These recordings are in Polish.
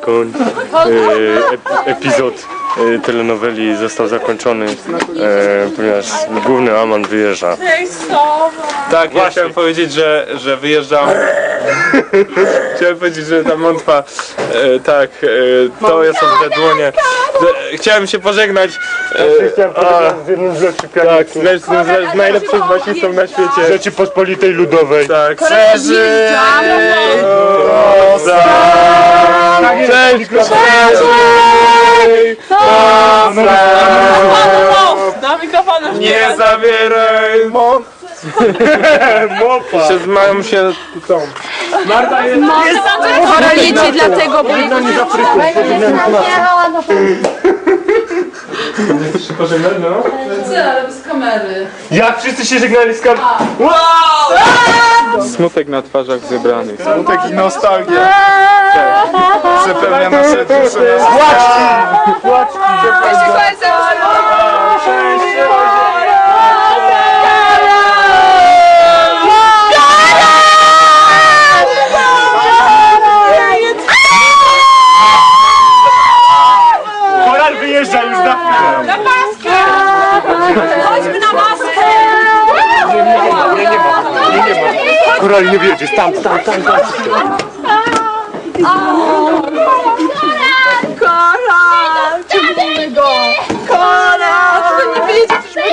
Koń, e, ep- epizod e, telenoweli został zakończony, e, ponieważ główny Aman wyjeżdża. Tak, ja chciałem powiedzieć, że, że wyjeżdżam. chciałem powiedzieć, że ta mątwa, e, tak, e, to jest w dłonie. Chciałem się pożegnać. E, a, z jednym z lepszych tak, z, lep- z, z najlepszym basistą na świecie. Rzeczypospolitej Ludowej. Tak, przeżyj! Cześć! Do mikrofonu. Nie zabieraj! Mopa! Się mają się tą. Chorujecie dlatego, bo Się pożegnać, no? ale bez kamery. Jak wszyscy się żegnali z kart... Smutek na twarzach zebranych. Smutek i nostalgia. Przepełnia nasze dusze. Koral Koral nie wiedzie. Tam, tam, tam, tam. Koral! Ciągnijmy go! Koral! To nie wyjedzie, coś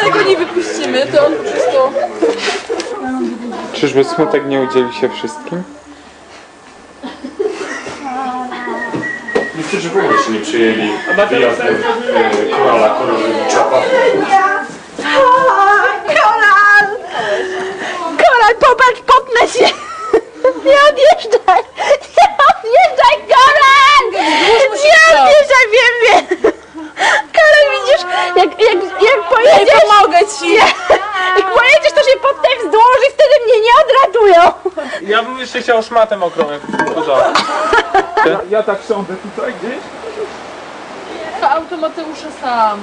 Tego nie wypuścimy, to on po prostu... Czyżby smutek nie udzieli się wszystkim? Niektórzy w ogóle jeszcze nie przyjęli wyjazdu e, Korala Koralewicza. Koral! Koral, popatrz, popnę się! Nie odjeżdżaj! Nie odjeżdżaj, Koral! Nie odjeżdżaj, wiem, wiem! Koral, widzisz, jak, jak, jak pojedziesz... Pomogę ci! Jak pojedziesz, to się pod tekst złoży, wtedy mnie nie odratują! Ja bym jeszcze chciał jak poza. Ja, ja tak sądzę tutaj gdzieś. Auto Mateusza sam.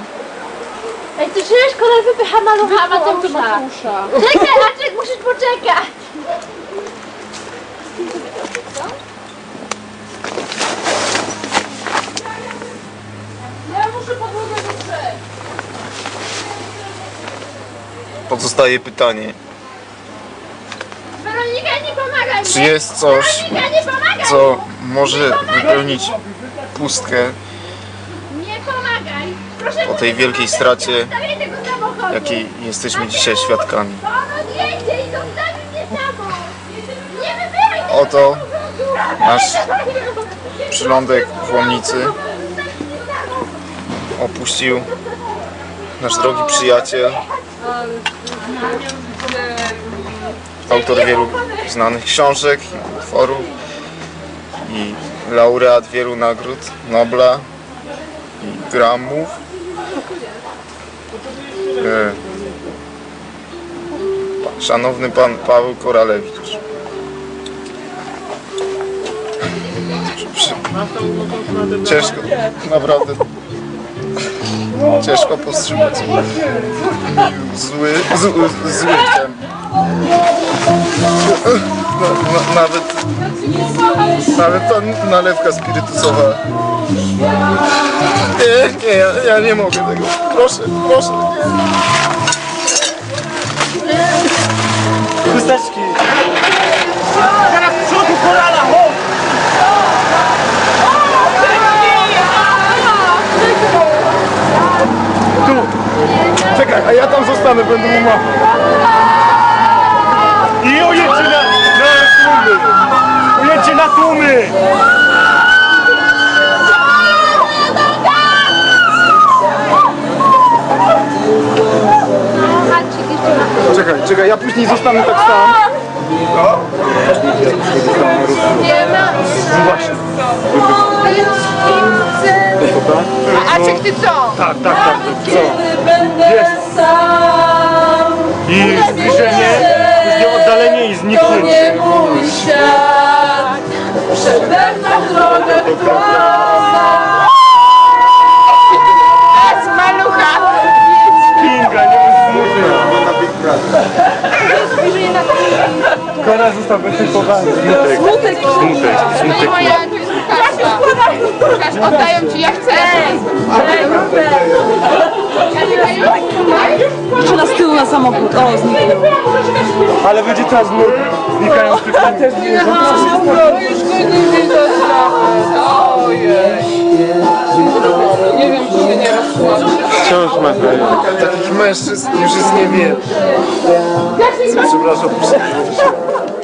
Ej, ty czujesz, Koral wypycha malucha Auto Mateusza. Mateusza. Czekaj, Maciek, musisz poczekać! Ja muszę podłogę wytrzeć. Pozostaje pytanie, czy jest coś, co może wypełnić pustkę po tej wielkiej stracie, jakiej jesteśmy dzisiaj świadkami. Oto nasz przylądek w Łomnicy opuścił nasz drogi przyjaciel, autor wielu znanych książek i utworów i laureat wielu nagród Nobla i Gramów. E, Szanowny pan Paweł Koralewicz. Ciężko, naprawdę. Ciężko powstrzymać zły, zły, zły ten. Na, na, nawet, nawet ta nalewka spirytusowa. Nie, nie, ja, ja nie mogę tego. Proszę, proszę, nie. Chusteczki. Teraz z przodu Korala, chodź! Tu. Czekaj, a ja tam zostanę, będę mu machał. Tłumy. Czekaj, czekaj, ja później zostanę tak sam. A Aczek, ty co? Tak, tak, tak. Co? Jest. Z malucha! Kinga, nie musisz bo na Big Brother. Kora został wytypowany. Smutek, smutek, smutek. smutek. Łukasz, oddają ci, ja chcę. Czy na z tyłu na samochód? O, zniknął. Ale będzie czas, bo znikają tylko. Ja też nie. No czy się nie rozkłada. Wciąż ma Takich mężczyzn już jest niewiele. Przepraszam.